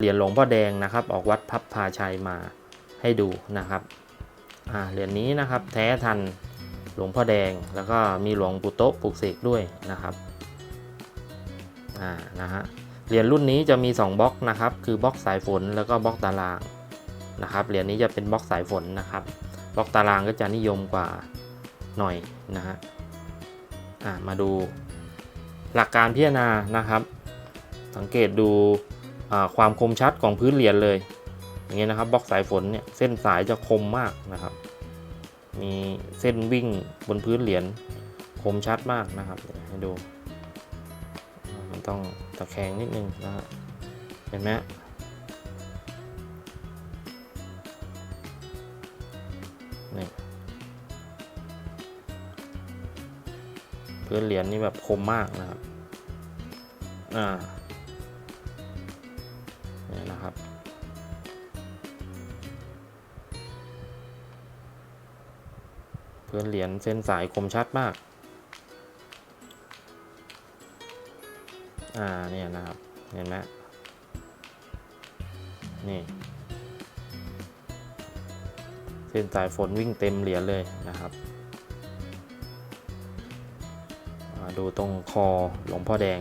เหรียญหลวงพ่อแดงนะครับ ออกวัดพับพาชัยมาให้ดูนะครับอ่าเหรียญนี้นะครับแท้ทันหลวงพ่อแดงแล้วก็มีหลวงปู่โต๊ะปลูกเสกด้วยนะครับอ่านะฮะเหรียญรุ่นนี้จะมี 2บล็อกนะครับ คือบล็อกสายฝนแล้วก็บล็อกตารางนะครับเหรียญนี้จะเป็นบล็อกสายฝนนะครับบล็อกตารางก็จะนิยมกว่าหน่อยนะฮะอ่ามาดูหลักการพิจารณานะครับ สังเกตดู ความคมชัดของพื้นเหรียญเลย อย่างเงี้ยนะครับบล็อกสายฝนเนี่ยเส้นสายจะคมมากนะครับ มีเส้นวิ่งบนพื้นเหรียญคมชัดมากนะครับให้ดู มันต้องตะแคงนิดนึงนะฮะเห็นไหมนี่พื้นเหรียญนี่แบบคมมากนะครับ อ่า พื้นเหรียญเส้นสายคมชัดมาก อ่าเนี่ยนะครับ เห็นไหมนี่ เส้นสายฝนวิ่งเต็มเหรียญเลยนะครับ ดูตรงคอหลวงพ่อแดง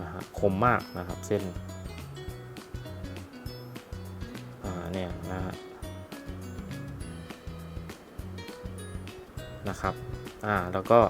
นะฮะคมมากนะครับเส้น อ่าเนี่ยนะฮะ นะครับอ่าแล้วก็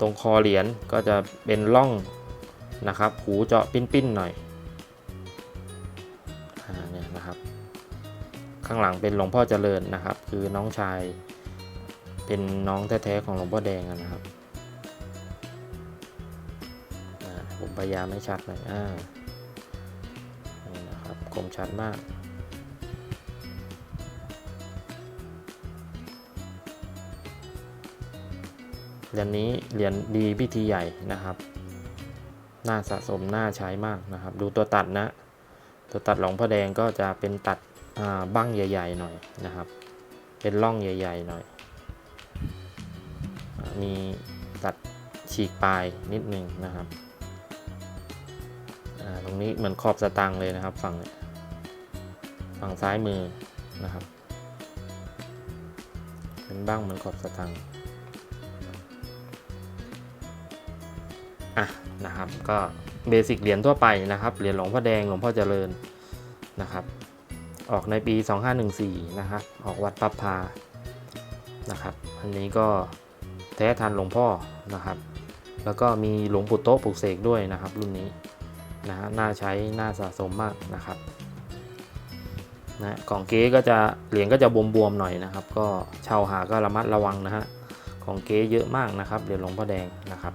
ตรงคอเหรียญก็จะเป็นร่องนะครับหูเจาะปิ้นๆหน่อยอ่าเนี่ยนะครับ ข้างหลังเป็นหลวงพ่อเจริญนะครับ คือน้องชายเป็นน้องแท้ๆของหลวงพ่อแดงนะครับอ่าผมพยายามไม่ชัดหน่อยอ่านี่นะครับคมชัดมาก เหรียญนี้เหรียญดีพิธีใหญ่นะครับ น่าสะสมน่าใช้มากนะครับ ดูตัวตัดนะ ตัวตัดหลวงพ่อแดงก็จะเป็นตัดบั้งใหญ่ ๆ หน่อยนะครับ เป็นร่องใหญ่ ๆ หน่อย มีตัดฉีกปลายนิดหนึ่งนะครับตรงนี้เหมือนขอบสตางค์เลยนะครับ ฝั่งฝั่งซ้ายมือนะครับ เป็นบ้างเหมือนขอบสตางค์ อะนะครับ ก็เบสิกเหรียญทั่วไปนะครับ เหรียญหลวงพ่อแดงหลวงพ่อเจริญนะครับ ออกในปี 2514 นะครับ ออกวัดปับพานะครับ อันนี้ก็แท้ทันหลวงพ่อนะครับ แล้วก็มีหลวงปู่โต๊ะปลูกเสกด้วยนะครับ รุ่นนี้นะฮะน่าใช้น่าสะสมมากนะครับนะของเก๊ก็จะเหรียญก็จะบวมๆหน่อยนะครับ ก็ช่าหาก็ระมัดระวังนะฮะของเก๊เยอะมากนะครับเหรียญหลวงพ่อแดงนะครับ